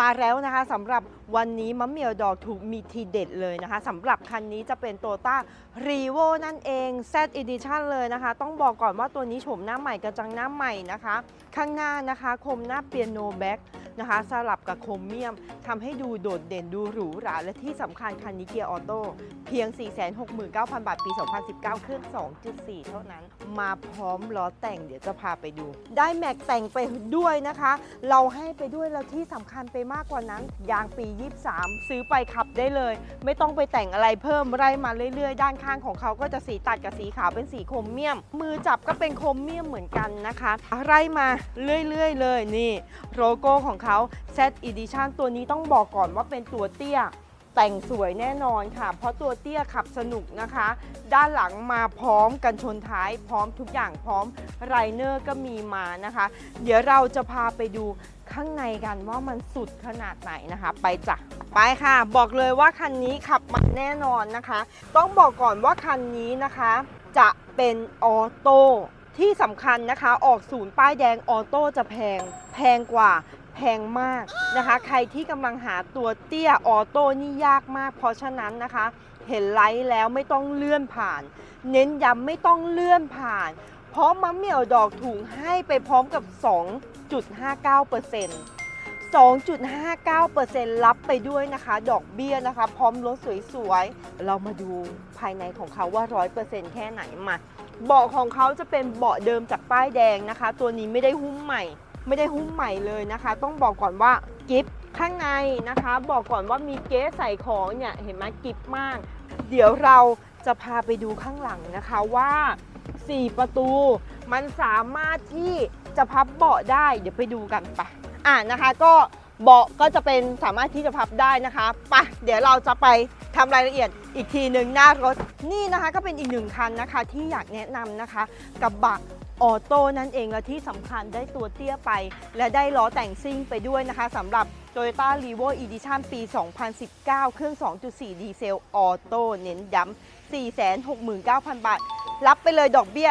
มาแล้วนะคะสำหรับวันนี้มัมเมียวดอกถูกมีทีเด็ดเลยนะคะสำหรับคันนี้จะเป็นโตต้ารีโวนั่นเอง Z Edition เลยนะคะ ต้องบอกก่อนว่าตัวนี้โฉมหน้าใหม่กระจังหน้าใหม่นะคะ ข้างหน้านะคะ คมหน้าเปียโนแบ็ก นะคะสลับกับโครเมียมทำให้ดูโดดเด่นดูหรูหรา และที่สำคัญคันนี้เกียร์ออโต้เพียง 469,000 บาท ปี 2019 เครื่อง 2.4 เท่านั้น มาพร้อมล้อแต่งเดี๋ยวจะพาไปดู ได้แม็กแต่งไปด้วยนะคะ เราให้ไปด้วยแล้วที่สำคัญไปมากกว่านั้น ยางปี 23 ซื้อไปขับได้เลย ไม่ต้องไปแต่งอะไรเพิ่มไล่มาเรื่อยๆ ด้านข้างของเขาก็จะสีตัดกับสีขาวเป็นสีโครเมียม มือจับก็เป็นโครเมียมเหมือนกันนะคะไล่มาเรื่อย ๆ เลยนี่โลโก้ของเขา Z Edition ตัวนี้ต้องบอกก่อนว่าเป็นตัวเตี้ย แต่งสวยแน่นอนค่ะ เพราะตัวเตี้ยขับสนุกนะคะ ด้านหลังมาพร้อมกันชนท้าย พร้อมทุกอย่างพร้อมไรเนอร์ก็มีมานะคะ เดี๋ยวเราจะพาไปดูข้างในกันว่ามันสุดขนาดไหนนะคะ ไปจ้ะไปค่ะ บอกเลยว่าคันนี้ขับมันแน่นอนนะคะ ต้องบอกก่อนว่าคันนี้นะคะ จะเป็นออโต้ที่สำคัญนะคะ ออกศูนย์ป้ายแดงออโต้จะแพง แพงกว่า แพงมากนะคะ ใครที่กำลังหาตัวเตี้ยออโต้นี่ยากมาก เพราะฉะนั้นนะคะ เห็นไลท์แล้วไม่ต้องเลื่อนผ่าน เน้นย้ำไม่ต้องเลื่อนผ่าน เพราะมะเหมี่ยวดอกถุงให้ไปพร้อมกับ 2.59% 2.59%รับไปด้วยนะคะ ดอกเบี้ยนะคะ พร้อมรถสวยๆ เรามาดูภายในของเขาว่า 100%แค่ไหนมาเบาะของเขาจะเป็นเบาะเดิมจากป้ายแดงนะคะ ตัวนี้ไม่ได้หุ้มใหม่ ไม่ได้หุ้มใหม่เลยนะคะ ต้องบอกก่อนว่ากิฟข้างในนะคะ บอกก่อนว่ามีเก๊ใส่ของเนี่ยเห็นไหมกิฟมาก เดี๋ยวเราจะพาไปดูข้างหลังนะคะว่า 4 ประตูมันสามารถที่จะพับเบาะได้ เดี๋ยวไปดูกันไปะอ่านะคะก็เบาะก็จะเป็นสามารถที่จะพับได้นะคะไปะเดี๋ยวเราจะไปทำรายละเอียดอีกทีหนึ่งหน้ารถนี่นะคะก็เป็นอีกหนึ่งคันนะคะที่อยากแนะนำนะคะกับบะ ออโต้นั่นเองและที่สำคัญได้ตัวเตี้ยไป และได้ล้อแต่งซิ่งไปด้วยนะคะสำหรับ Toyota r e v o Edition ปี 2019 เครื่อง 2.4 ดีเซลออโต้เน้นย้ำ469,000 บาท รับไปเลยดอกเบี้ย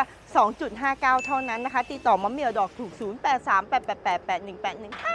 2.59 เท่านั้นนะคะ ติดต่อมะเมียวดอกถูก 0838888181ค่ะ